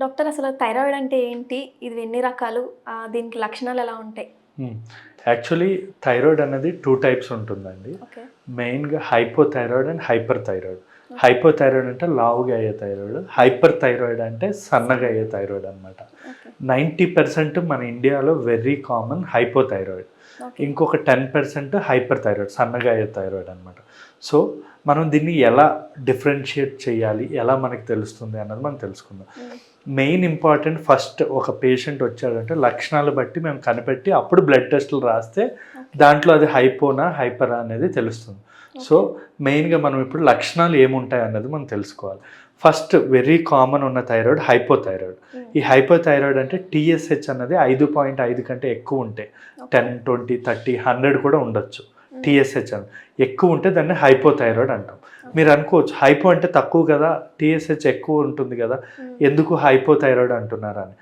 Doctor అసలు thyroid అంటే ఏంటి? ఇది ఎన్ని రకాలు? దీనికి లక్షణాలు ఎలా ఉంటాయి? యాక్చువల్లీ థైరాయిడ్ అనేది టూ టైప్స్ ఉంటుందండి. మెయిన్గా hypothyroid and hyper thyroid hypothyroid అంటే లావుగా అయ్యే థైరాయిడ్ హైపర్ థైరాయిడ్ అంటే సన్నగా అయ్యే థైరాయిడ్ అనమాట నైంటీ పర్సెంట్ మన ఇండియాలో వెరీ కామన్ హైపోథైరాయిడ్. ఇంకొక టెన్ పర్సెంట్ హైపర్ థైరాయిడ్ సన్నగా అయ్యే థైరాయిడ్ అనమాట సో మనం దీన్ని ఎలా డిఫరెన్షియేట్ చేయాలి ఎలా మనకి తెలుస్తుంది అన్నది మనం తెలుసుకుందాం. మ్మ్. మెయిన్ ఇంపార్టెంట్ ఫస్ట్ ఒక పేషెంట్ వచ్చాడంటే లక్షణాలు బట్టి మేము కనిపెట్టి అప్పుడు బ్లడ్ టెస్టులు రాస్తే దాంట్లో అది హైపోనా హైపరా అనేది తెలుస్తుంది. సో మెయిన్గా మనం ఇప్పుడు లక్షణాలు ఏముంటాయి అన్నది మనం తెలుసుకోవాలి. ఫస్ట్ వెరీ కామన్ ఉన్న థైరాయిడ్ హైపోథైరాయిడ్. మ్మ్. ఈ హైపోథైరాయిడ్ అంటే టీఎస్హెచ్ అన్నది ఐదు పాయింట్ ఐదు కంటే ఎక్కువ ఉంటాయి okay. Ten twenty thirty hundred కూడా ఉండొచ్చు. టీఎస్హెచ్ అని ఎక్కువ ఉంటే దాన్ని హైపోథైరాయిడ్ అంటాం. మీరు అనుకోవచ్చు హైపో అంటే తక్కువ కదా టీఎస్హెచ్ ఎక్కువ ఉంటుంది కదా. ఎందుకు హైపోథైరాయిడ్ అంటున్నారు అని?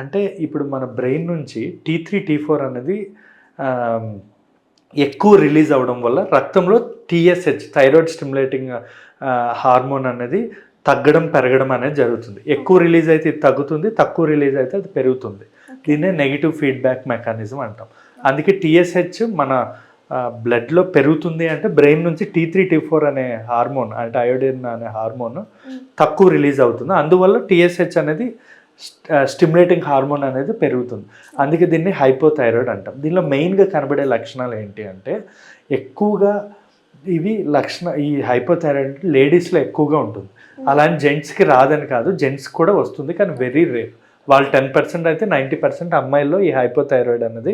అంటే ఇప్పుడు మన బ్రెయిన్ నుంచి టీ త్రీ టీ ఫోర్ అనేది ఎక్కువ రిలీజ్ అవ్వడం వల్ల రక్తంలో టీఎస్హెచ్ థైరాయిడ్ స్టిమ్యులేటింగ్ హార్మోన్ అనేది తగ్గడం పెరగడం అనేది జరుగుతుంది. ఎక్కువ రిలీజ్ అయితే ఇది తగ్గుతుంది తక్కువ రిలీజ్ అయితే అది పెరుగుతుంది. దీన్నే నెగిటివ్ ఫీడ్బ్యాక్ మెకానిజం అంటాం. అందుకే టీఎస్హెచ్ మన బ్లడ్లో పెరుగుతుంది అంటే బ్రెయిన్ నుంచి టీ త్రీ టీ ఫోర్ అనే హార్మోన్ అంటే అయోడిన్ అనే హార్మోన్ తక్కువ రిలీజ్ అవుతుంది. అందువల్ల టీఎస్హెచ్ అనేది స్టిమ్యులేటింగ్ హార్మోన్ అనేది పెరుగుతుంది. అందుకే దీన్ని హైపోథైరాయిడ్ అంటాం. దీనిలో మెయిన్గా కనబడే లక్షణాలు ఏంటి అంటే ఎక్కువగా ఇవి లక్షణ ఈ హైపోథైరాయిడ్ లేడీస్లో ఎక్కువగా ఉంటుంది. అలాంటి జెంట్స్కి రాదని కాదు జెంట్స్ కూడా వస్తుంది కానీ వెరీ రేర్ వాళ్ళు టెన్ పర్సెంట్ అయితే నైంటీ పర్సెంట్ అమ్మాయిల్లో ఈ హైపోథైరాయిడ్ అనేది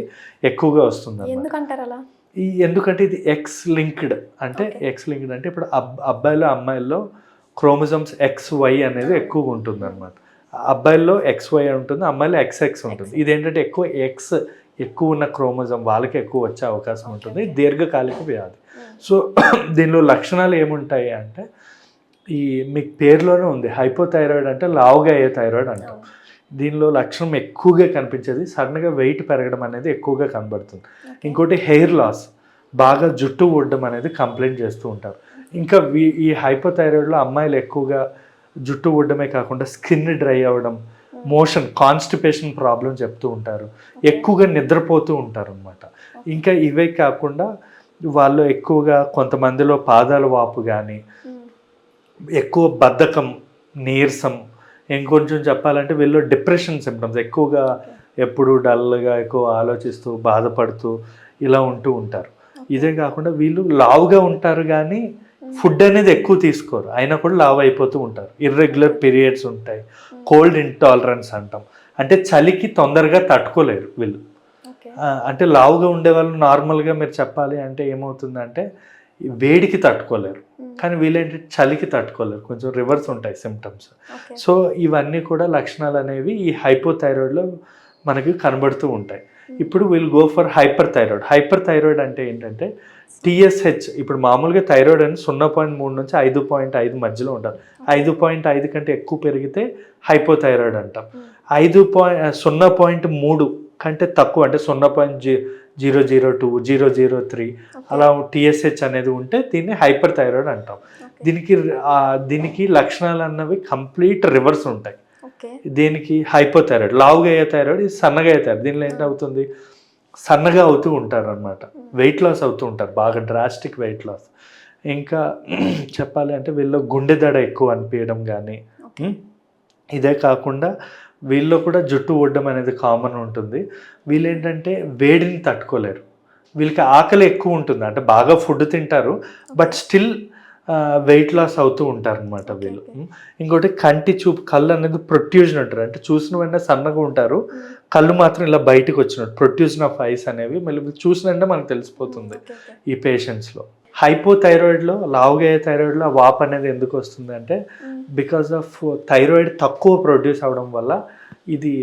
ఎక్కువగా వస్తుంది ఎందుకంటారు అలా? ఈ ఎందుకంటే ఇది ఎక్స్ లింక్డ్ అంటే. ఎక్స్ లింక్డ్ అంటే ఇప్పుడు అబ్ అబ్బాయిలు అమ్మాయిల్లో క్రోమోజమ్స్ ఎక్స్ వై అనేది ఎక్కువగా ఉంటుంది అనమాట అబ్బాయిల్లో ఎక్స్ వై ఉంటుంది అమ్మాయిలో ఎక్స్ ఎక్స్ ఉంటుంది ఇది ఏంటంటే ఎక్కువ ఎక్స్ ఎక్కువ ఉన్న క్రోమోజమ్ వాళ్ళకి ఎక్కువ వచ్చే అవకాశం ఉంటుంది. దీర్ఘకాలిక వ్యాధి. సో దీనిలో లక్షణాలు ఏముంటాయి అంటే ఈ మీకు పేరులోనే ఉంది హైపోథైరాయిడ్ అంటే లావుగా అయ్యే థైరాయిడ్ అంటాం. దీనిలో లక్షణం ఎక్కువగా కనిపించేది సడన్గా వెయిట్ పెరగడం అనేది ఎక్కువగా కనబడుతుంది. ఇంకోటి హెయిర్ లాస్ బాగా జుట్టు ఊడడం అనేది కంప్లైంట్ చేస్తూ ఉంటారు. ఇంకా ఈ హైపోథైరాయిడ్లో అమ్మాయిలు ఎక్కువగా జుట్టు ఊడడమే కాకుండా స్కిన్ డ్రై అవ్వడం మోషన్ కాన్స్టిపేషన్ ప్రాబ్లం చెప్తూ ఉంటారు. ఎక్కువగా నిద్రపోతూ ఉంటారు అనమాట ఇంకా ఇవే కాకుండా వాళ్ళు ఎక్కువగా కొంతమందిలో పాదాల వాపు కానీ మ్మ్. ఎక్కువ బద్ధకం నీరసం ఇంకొంచెం చెప్పాలంటే వీళ్ళు డిప్రెషన్ సిమ్టమ్స్ ఎక్కువగా ఎప్పుడు డల్గా ఎక్కువ ఆలోచిస్తూ బాధపడుతూ ఇలా ఉంటూ ఉంటారు. ఇదే కాకుండా వీళ్ళు లావుగా ఉంటారు కానీ ఫుడ్ అనేది ఎక్కువ తీసుకోరు. అయినా కూడా లావు అయిపోతూ ఉంటారు. ఇర్రెగ్యులర్ పీరియడ్స్ ఉంటాయి. కోల్డ్ ఇంటాలరెన్స్ అంటాం. అంటే చలికి తొందరగా తట్టుకోలేరు వీళ్ళు. అంటే లావుగా ఉండే వాళ్ళు నార్మల్గా మీరు చెప్పాలి అంటే ఏమవుతుందంటే వేడికి తట్టుకోలేరు. కానీ వీళ్ళేంటి? చలికి తట్టుకోలేరు. కొంచెం రివర్స్ ఉంటాయి సిమ్టమ్స్ సో ఇవన్నీ కూడా లక్షణాలు అనేవి ఈ హైపోథైరాయిడ్లో మనకి కనబడుతూ ఉంటాయి. ఇప్పుడు will go for hyper thyroid hyper thyroid అంటే ఏంటంటే టీఎస్హెచ్ ఇప్పుడు మామూలుగా థైరాయిడ్ అని సున్నా పాయింట్ మూడు నుంచి ఐదు పాయింట్ ఐదు మధ్యలో ఉండాలి ఐదు పాయింట్ ఐదు కంటే ఎక్కువ పెరిగితే హైపోథైరాయిడ్ అంటాం. మ్మ్. ఐదు పాయింట్ సున్నా పాయింట్ మూడు కంటే తక్కువ అంటే సున్నా point G zero zero two zero zero three. అలా టీఎస్హెచ్ అనేది ఉంటే దీన్ని హైపర్ థైరాయిడ్ అంటాం. దీనికి దీనికి లక్షణాలు అన్నవి కంప్లీట్ రివర్స్ ఉంటాయి. దీనికి హైపోథైరాయిడ్ లావుగా అయ్యే థైరాయిడ్ ఇది సన్నగా అయ్యే థైరాయిడ్. దీనిలో ఏంటవుతుంది సన్నగా అవుతూ ఉంటారు అనమాట వెయిట్ లాస్ అవుతూ ఉంటారు. బాగా డ్రాస్టిక్ వెయిట్ లాస్ ఇంకా చెప్పాలి అంటే వీళ్ళు గుండె దడ ఎక్కువ అనిపించడం కానీ ఇదే కాకుండా వీళ్ళు కూడా జుట్టు ఊడడం అనేది కామన్ ఉంటుంది. వీళ్ళు ఏంటంటే వేడిని తట్టుకోలేరు. వీళ్ళకి ఆకలి ఎక్కువ ఉంటుంది. అంటే బాగా ఫుడ్ తింటారు. బట్ స్టిల్ వెయిట్ లాస్ అవుతూ ఉంటారు అనమాట Okay, వీళ్ళు ఇంకోటి కంటి చూపు కళ్ళు అనేది ప్రొట్యూజన్ అంటారు అంటే చూసిన వెంటనే సన్నగా ఉంటారు. కళ్ళు మాత్రం ఇలా బయటకు వచ్చినట్టు ప్రొట్యూజన్ ఆఫ్ ఐస్ అనేవి మళ్ళీ చూసిన వెంటనే మనకు తెలిసిపోతుంది ఈ పేషెంట్స్లో హైపోథైరాయిడ్లో లావుగా అయ్యే థైరాయిడ్లో వాప్ అనేది ఎందుకు వస్తుంది అంటే. బికాస్ ఆఫ్ థైరాయిడ్ తక్కువ ప్రొడ్యూస్ అవడం వల్ల ఇది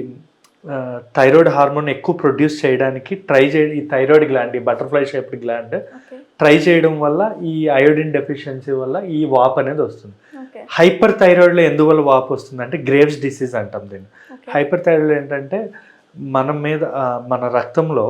థైరాయిడ్ హార్మోన్ ఎక్కువ ప్రొడ్యూస్ చేయడానికి ట్రై చే ఈ థైరాయిడ్ గ్లాండ్ ఈ బటర్ఫ్లై షేప్డ్ గ్లాండ్ ట్రై చేయడం వల్ల ఈ అయోడిన్ డెఫిషియన్సీ వల్ల ఈ వాప్ అనేది వస్తుంది. హైపర్ థైరాయిడ్లో ఎందువల్ల వాప్ వస్తుంది అంటే గ్రేవ్స్ డిసీజ్ అంటాం దీన్ని. హైపర్ థైరాయిడ్ ఏంటంటే మన మీద మన రక్తంలో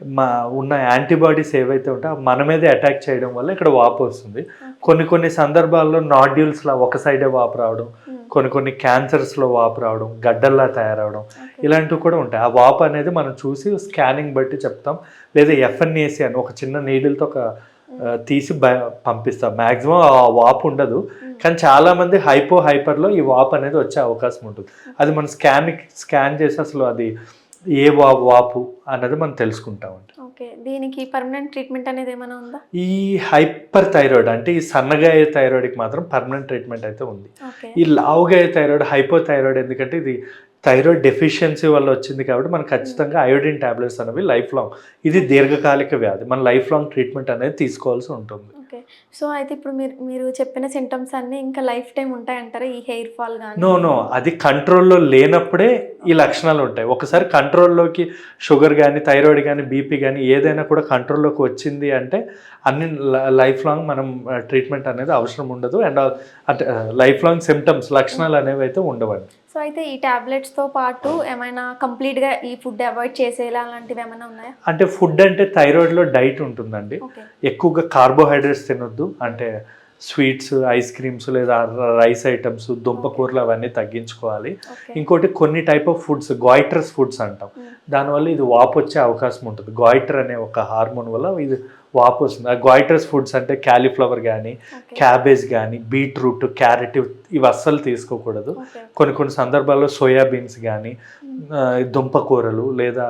మా ఉన్న యాంటీబాడీస్ ఏవైతే ఉంటాయో మన మీదే అటాక్ చేయడం వల్ల ఇక్కడ వాపు వస్తుంది. కొన్ని కొన్ని సందర్భాల్లో నాడ్యూల్స్లా ఒక సైడే వాపు రావడం కొన్ని కొన్ని క్యాన్సర్స్లో వాపు రావడం గడ్డల్లా తయారవడం ఇలాంటివి కూడా ఉంటాయి. ఆ వాపు అనేది మనం చూసి స్కానింగ్ బట్టి చెప్తాం. లేదా ఎఫ్ఎన్ఏసి అని ఒక చిన్న నీడిల్తో ఒక ఆ, తీసి బ పంపిస్తాం. మ్యాక్సిమం ఆ వాపు ఉండదు. కానీ చాలా మంది హైపో హైపర్లో ఈ వాపు అనేది వచ్చే అవకాశం ఉంటుంది. అది మనం స్కాన్ స్కాన్ చేసి అసలు అది ఏ వాపు అన్నది మనం తెలుసుకుంటామండి. ఓకే. దీనికి పర్మనెంట్ ట్రీట్మెంట్ అనేది ఏమైనా ఉందా? ఈ హైపర్ థైరాయిడ్ అంటే ఈ సన్నగా అయ్యే థైరాయిడ్కి మాత్రం పర్మనెంట్ ట్రీట్మెంట్ అయితే ఉంది. ఈ లావుగా అయ్యే థైరాయిడ్ హైపో థైరాయిడ్ ఎందుకంటే ఇది థైరాయిడ్ డెఫిషియన్సీ వల్ల వచ్చింది కాబట్టి మనం ఖచ్చితంగా అయోడిన్ టాబ్లెట్స్ అనేవి లైఫ్ లాంగ్ ఇది దీర్ఘకాలిక వ్యాధి. మన లైఫ్ లాంగ్ ట్రీట్మెంట్ అనేది తీసుకోవాల్సి ఉంటుంది. సో అయితే ఇప్పుడు మీరు మీరు చెప్పిన సింటమ్స్ అన్నీ ఇంకా లైఫ్ టైం ఉంటాయంటారా? ఈ హెయిర్ ఫాల్ కానీ నో నో అది కంట్రోల్లో లేనప్పుడే ఈ లక్షణాలు ఉంటాయి. ఒకసారి కంట్రోల్లోకి షుగర్ కానీ థైరాయిడ్ కానీ బీపీ కానీ ఏదైనా కూడా కంట్రోల్లోకి వచ్చింది అంటే అన్ని లైఫ్ లాంగ్ మనం ట్రీట్మెంట్ అనేది అవసరం ఉండదు. అండ్ అంటే లైఫ్ లాంగ్ సిమ్టమ్స్ లక్షణాలు అనేవి అయితే ఉండవండి. సో అయితే ఈ టాబ్లెట్స్తో పాటు ఏమైనా కంప్లీట్గా ఈ ఫుడ్ అవాయిడ్ చేసేలా అలాంటివి ఏమైనా ఉన్నాయా? అంటే ఫుడ్ అంటే థైరాయిడ్లో డైట్ ఉంటుందండి. ఎక్కువగా కార్బోహైడ్రేట్స్ తినొద్దు. అంటే స్వీట్స్ ఐస్ క్రీమ్స్ లేదా రైస్ ఐటమ్స్ దుంపకూరలు అవన్నీ తగ్గించుకోవాలి. ఇంకోటి కొన్ని type of foods goitres foods అంటాం. దానివల్ల ఇది వాపు వచ్చే అవకాశం ఉంటుంది. గాయిటర్ అనే ఒక హార్మోన్ వల్ల ఇది వాపు వస్తుంది ఆ గాయిటర్స్ ఫుడ్స్ అంటే క్యాలీఫ్లవర్ కానీ క్యాబేజ్ కానీ బీట్రూట్ క్యారెట్ ఇవి అస్సలు తీసుకోకూడదు. కొన్ని కొన్ని సందర్భాల్లో సోయాబీన్స్ కానీ దుంపకూరలు లేదా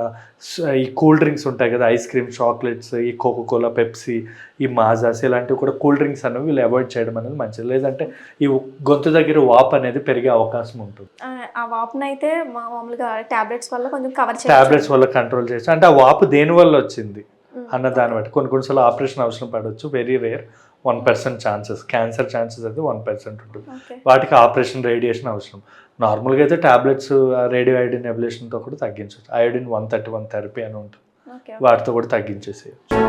ఈ కూల్ డ్రింక్స్ ఉంటాయి కదా ఐస్ క్రీమ్ చాక్లెట్స్ ఈ కోకోకోలా పెప్సీ ఈ మాజాస్ ఇలాంటివి కూడా కూల్ డ్రింక్స్ అనేవి వీళ్ళు అవాయిడ్ చేయడం అనేది మంచిది. లేదంటే ఈ గొంతు దగ్గర వాపు అనేది పెరిగే అవకాశం ఉంటుంది. ఆ, వాపును అయితే మా మామూలుగా టాబ్లెట్స్ వల్ల కొంచెం కవర్ టాబ్లెట్స్ వల్ల కంట్రోల్ చేసి అంటే ఆ వాపు దేని వల్ల వచ్చింది? అన్న దాన్ని బట్టి. కొన్ని కొన్నిసార్లు ఆపరేషన్ అవసరం పడవచ్చు very rare one percent chances cancer chances అయితే వన్ పర్సెంట్ ఉంటుంది. వాటికి ఆపరేషన్ రేడియేషన్ అవసరం. నార్మల్గా అయితే టాబ్లెట్స్ రేడియో ఐడిన్ ఎబిలేషన్తో కూడా తగ్గించవచ్చు iodine one thirty one therapy అని ఉంటుంది. వాటితో కూడా తగ్గించేసేయచ్చు.